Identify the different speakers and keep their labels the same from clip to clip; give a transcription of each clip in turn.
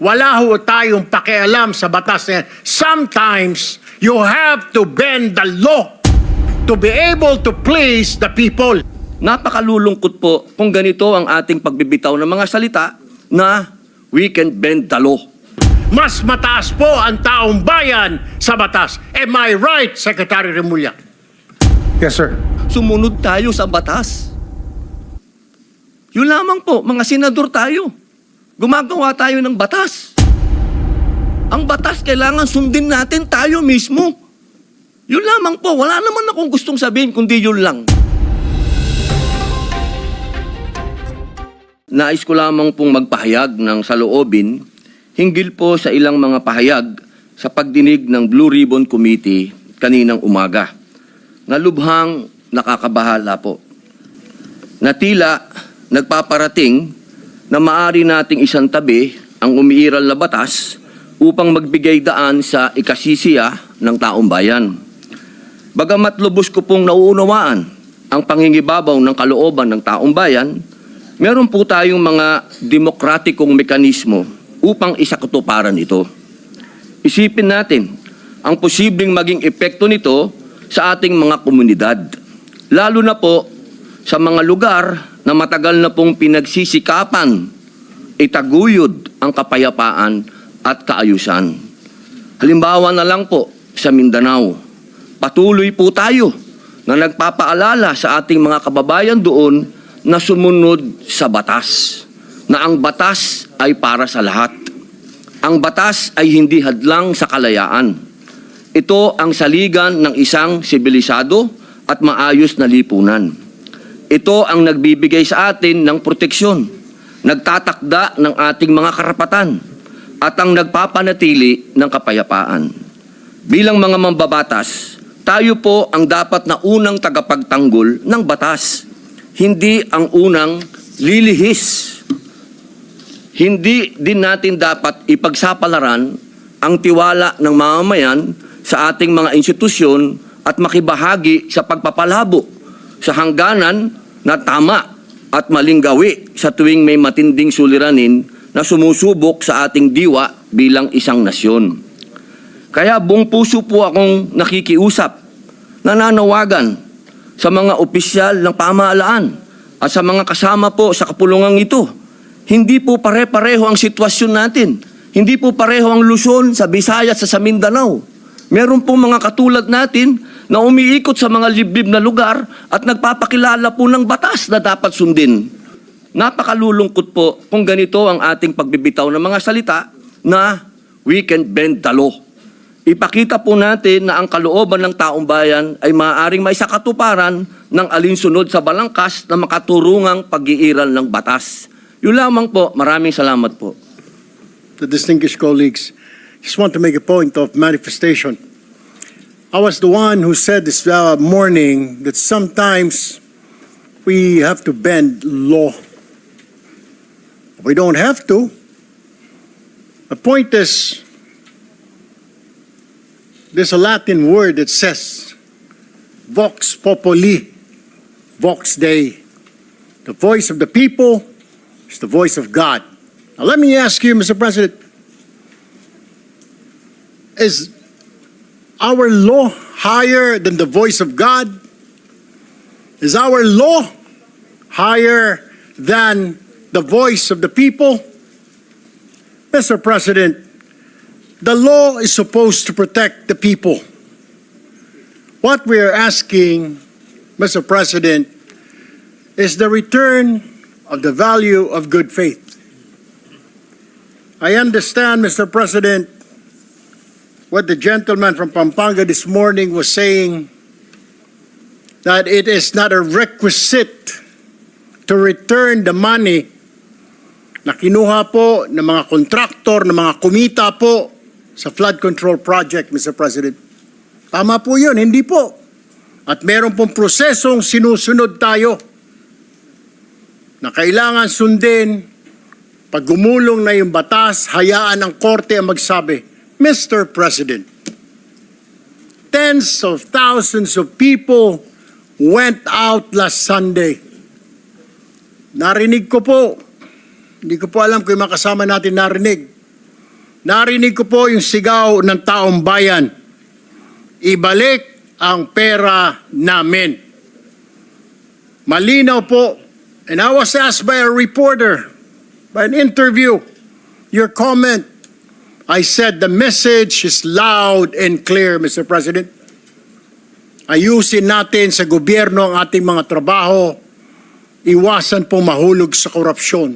Speaker 1: wala ho tayong pakialam sa batas na. Sometimes, you have to bend the law to be able to please the people.
Speaker 2: Napakalulungkot po kung ganito ang ating pagbibitaw ng mga salita na we can bend the law.
Speaker 1: Mas mataas po ang taong bayan sa batas. Am I right, Secretary Remulla?
Speaker 3: Yes, sir.
Speaker 2: Sumunod tayo sa batas. Yun lamang po, mga senador tayo. Gumagawa tayo ng batas. Ang batas kailangan sundin natin tayo mismo. Yun lamang po, wala naman akong gustong sabihin kundi yun lang. Nais ko lamang pong magpahayag ng saloobin hinggil po sa ilang mga pahayag sa pagdinig ng Blue Ribbon Committee kaninang umaga na lubhang nakakabahala po. Na tila nagpaparating na maari nating isang tabi ang umiiral na batas upang magbigay daan sa ikasisiya ng taong bayan. Bagamat lubos ko pong nauunawaan ang pangingibabaw ng kalooban ng taong bayan, meron po tayong mga demokratikong mekanismo upang isakatuparan ito. Isipin natin ang posibleng maging epekto nito sa ating mga komunidad. Lalo na po sa mga lugar na matagal na pong pinagsisikapan itaguyod ang kapayapaan at kaayusan. Halimbawa na lang po sa Mindanao. Patuloy po tayo na nagpapaalala sa ating mga kababayan doon na sumunod sa batas. Na ang batas ay para sa lahat. Ang batas ay hindi hadlang sa kalayaan. Ito ang saligan ng isang sibilisado at maayos na lipunan. Ito ang nagbibigay sa atin ng proteksyon, nagtatakda ng ating mga karapatan, at ang nagpapanatili ng kapayapaan. Bilang mga mambabatas, tayo po ang dapat na unang tagapagtanggol ng batas, hindi ang unang lilihis. Hindi din natin dapat ipagsapalaran ang tiwala ng mamamayan sa ating mga institusyon at makibahagi sa pagpapalabo sa hangganan na tama at maling gawi sa tuwing may matinding suliranin na sumusubok sa ating diwa bilang isang nasyon. Kaya buong puso po akong nakikiusap, nananawagan sa mga opisyal ng pamahalaan at sa mga kasama po sa kapulungang ito. Hindi po pare-pareho ang sitwasyon natin. Hindi po pareho ang Luzon sa Visayas sa Mindanao. Meron po mga katulad natin na umiikot sa mga liblib na lugar at nagpapakilala po ng batas na dapat sundin. Napakalulungkot po kung ganito ang ating pagbibitaw ng mga salita na we can bend the law. Ipakita po natin na ang kalooban ng taong bayan ay maaaring may sakatuparan ng alinsunod sa balangkas na makaturungang pag-iiral ng batas. Yun lamang po. Maraming salamat po.
Speaker 1: the distinguished colleagues, just want to make a point of manifestation. I was the one who said this uh, morning that sometimes we have to bend law. We don't have to. The point is, there's a Latin word that says, vox populi, vox dei. The voice of the people is the voice of God. Now, let me ask you, Mr. President, is our law higher than the voice of God? Is our law higher than the voice of the people? Mr. President, the law is supposed to protect the people. What we are asking, Mr. President, is the return of the value of good faith. I understand, Mr. President, what the gentleman from Pampanga this morning was saying, that it is not a requisite to return the money na kinuha po ng mga kontraktor, ng mga kumita po sa flood control project, Mr. President. Tama po yun, hindi po. At meron pong prosesong sinusunod tayo na kailangan sundin pag gumulong na yung batas, hayaan ang korte ang magsabi, Mr. President, tens of thousands of people went out last Sunday. Narinig ko po, hindi ko po alam kung yung mga kasama natin narinig, narinig ko po yung sigaw ng taong bayan. Ibalik ang pera namin. Malinaw po. And I was asked by a reporter, by an interview, your comment. I said the message is loud and clear, Mr. President. Ayusin natin sa gobyerno ang ating mga trabaho. Iwasan po mahulog sa korupsyon.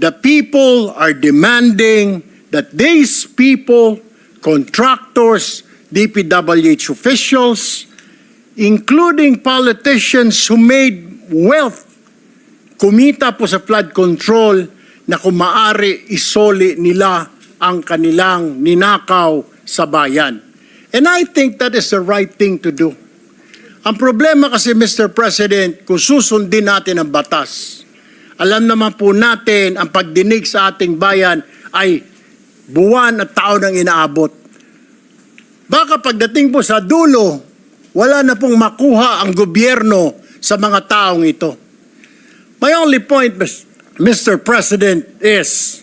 Speaker 1: The people are demanding that these people, contractors, DPWH officials, including politicians who made wealth, kumita po sa flood control na kung maaari isoli nila ang kanilang ninakaw sa bayan. And I think that is the right thing to do. Ang problema kasi, Mr. President, kung susundin natin ang batas, alam naman po natin ang pagdinig sa ating bayan ay buwan at taon ang inaabot. Baka pagdating po sa dulo, wala na pong makuha ang gobyerno sa mga taong ito. My only point, Mr. President, is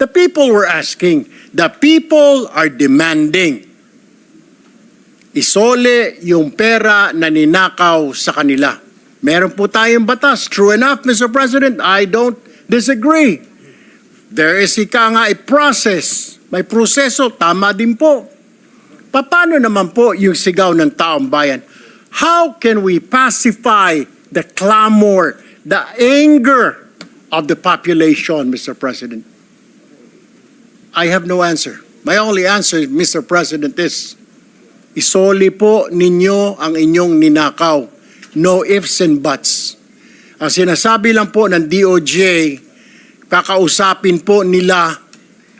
Speaker 1: the people were asking, the people are demanding isole yung pera na ninakaw sa kanila. Meron po tayong batas. True enough, Mr. President, I don't disagree. There is ika nga a process. May proseso, tama din po. Paano naman po yung sigaw ng taong bayan? How can we pacify the clamor, the anger of the population, Mr. President? I have no answer. My only answer, Mr. President, is isoli po ninyo ang inyong ninakaw. No ifs and buts. Ang sinasabi lang po ng DOJ, kakausapin po nila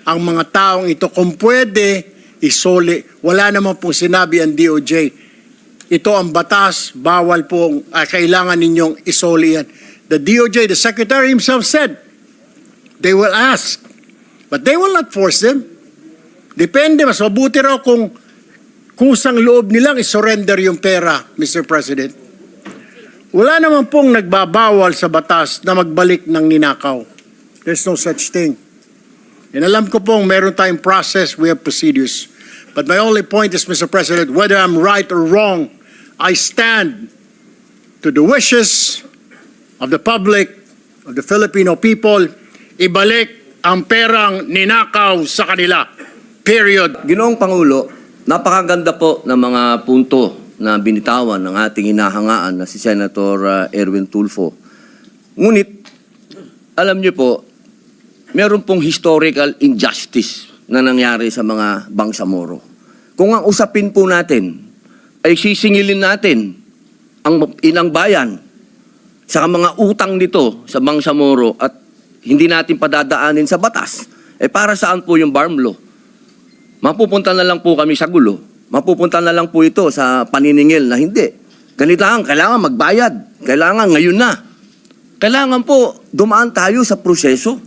Speaker 1: ang mga taong ito kung pwede isoli. Wala naman pong sinabi ang DOJ. Ito ang batas, bawal pong, ah, kailangan ninyong isoli yan. The DOJ, the Secretary himself said, they will ask, but they will not force them. Depende, mas mabuti raw kung kusang loob nilang isurrender yung pera, Mr. President. Wala naman pong nagbabawal sa batas na magbalik ng ninakaw. There's no such thing. And alam ko pong meron tayong process, we have procedures. But my only point is, Mr. President, whether I'm right or wrong, I stand to the wishes of the public, of the Filipino people, ibalik ang perang ninakaw sa kanila. Period.
Speaker 2: Ginoong Pangulo, napakaganda po ng mga punto na binitawan ng ating inahangaan na si Senator uh, Erwin Tulfo. Ngunit, alam niyo po, meron pong historical injustice na nangyari sa mga Bangsamoro. Kung ang usapin po natin ay sisingilin natin ang inang bayan sa mga utang nito sa Bangsamoro at hindi natin padadaanin sa batas, eh para saan po yung barm law? Mapupunta na lang po kami sa gulo. Mapupunta na lang po ito sa paniningil na hindi. Lang, kailangan magbayad. Kailangan ngayon na. Kailangan po dumaan tayo sa proseso.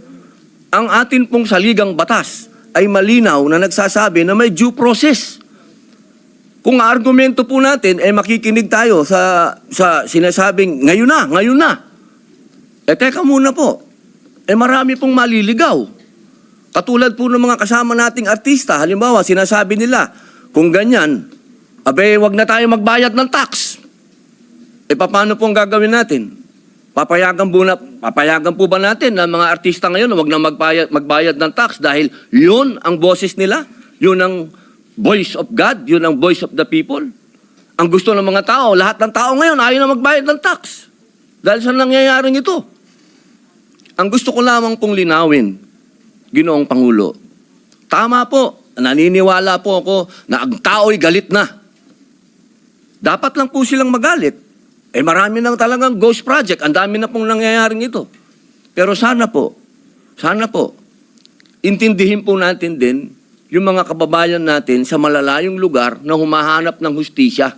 Speaker 2: Ang atin pong saligang batas ay malinaw na nagsasabi na may due process. Kung argumento po natin ay makikinig tayo sa sa sinasabing ngayon na, ngayon na. Eh teka muna po. Eh marami pong maliligaw. Katulad po ng mga kasama nating artista, halimbawa sinasabi nila, kung ganyan, abe wag na tayo magbayad ng tax. Eh paano po ang gagawin natin? Papayagan po, na, papayagan po ba natin na mga artista ngayon na wag na magbayad, magbayad ng tax dahil yun ang boses nila? Yun ang voice of God? Yun ang voice of the people? Ang gusto ng mga tao, lahat ng tao ngayon ayaw na magbayad ng tax. Dahil sa nangyayaring ito. Ang gusto ko lamang pong linawin, Ginoong Pangulo, tama po, naniniwala po ako na ang tao'y galit na. Dapat lang po silang magalit. Eh marami nang talagang ghost project. Ang dami na pong nangyayaring ito. Pero sana po, sana po, intindihin po natin din yung mga kababayan natin sa malalayong lugar na humahanap ng hustisya.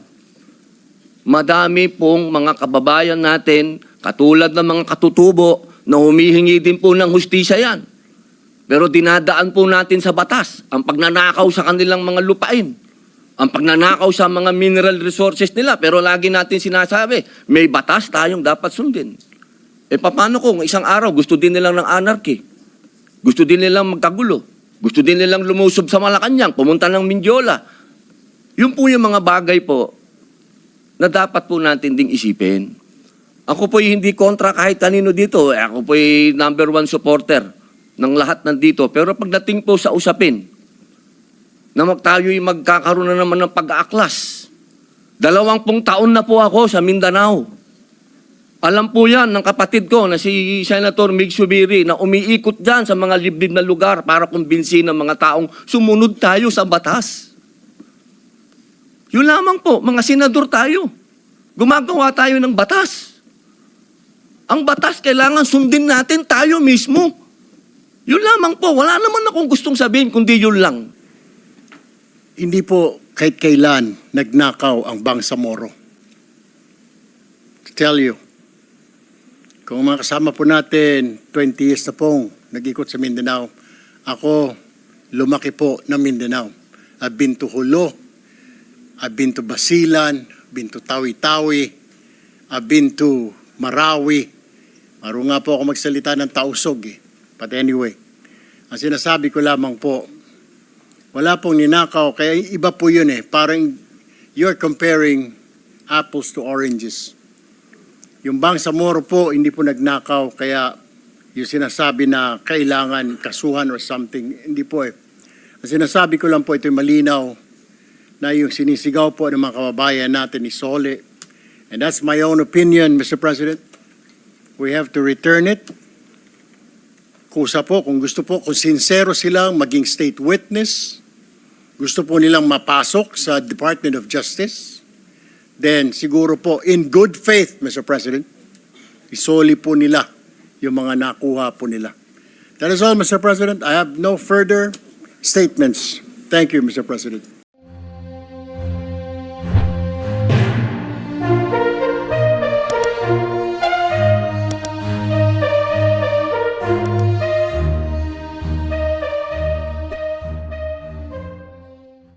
Speaker 2: Madami pong mga kababayan natin, katulad ng mga katutubo, na humihingi din po ng hustisya yan. Pero dinadaan po natin sa batas ang pagnanakaw sa kanilang mga lupain. Ang pagnanakaw sa mga mineral resources nila. Pero lagi natin sinasabi, may batas tayong dapat sundin. E paano kung isang araw gusto din nilang ng anarchy? Gusto din nilang magkagulo? Gusto din nilang lumusob sa Malacanang, pumunta ng Mindiola. Yun po yung mga bagay po na dapat po natin ding isipin. Ako po hindi kontra kahit kanino dito. Eh, Ako po number one supporter ng lahat nandito. Pero pagdating po sa usapin, na tayo'y magkakaroon na naman ng pag-aaklas. Dalawang pong taon na po ako sa Mindanao. Alam po yan ng kapatid ko na si Senator Mig Subiri na umiikot dyan sa mga liblib na lugar para kumbinsin ng mga taong sumunod tayo sa batas. Yun lamang po, mga senador tayo. Gumagawa tayo ng batas. Ang batas kailangan sundin natin tayo mismo. Yun lamang po, wala naman akong gustong sabihin kundi yun lang.
Speaker 1: Hindi po kahit kailan nagnakaw ang Bangsamoro. To tell you, kung mga kasama po natin, 20 years na pong nag-ikot sa Mindanao, ako lumaki po ng Mindanao. I've been to Hulo, I've been to Basilan, been to Tawi-Tawi, I've been to Marawi. Maro nga po ako magsalita ng tausog eh. But anyway, ang sinasabi ko lamang po, wala pong ninakaw, kaya iba po yun eh. Parang you're comparing apples to oranges. Yung Bangsamoro po, hindi po nagnakaw, kaya yung sinasabi na kailangan kasuhan or something, hindi po eh. Ang sinasabi ko lang po, ito malinaw, na yung sinisigaw po ng mga kababayan natin ni Sole. And that's my own opinion, Mr. President. We have to return it. Kusa po, kung gusto po, kung sincero silang maging state witness, gusto po nilang mapasok sa Department of Justice, then siguro po, in good faith, Mr. President, isoli po nila yung mga nakuha po nila. That is all, Mr. President. I have no further statements. Thank you, Mr. President.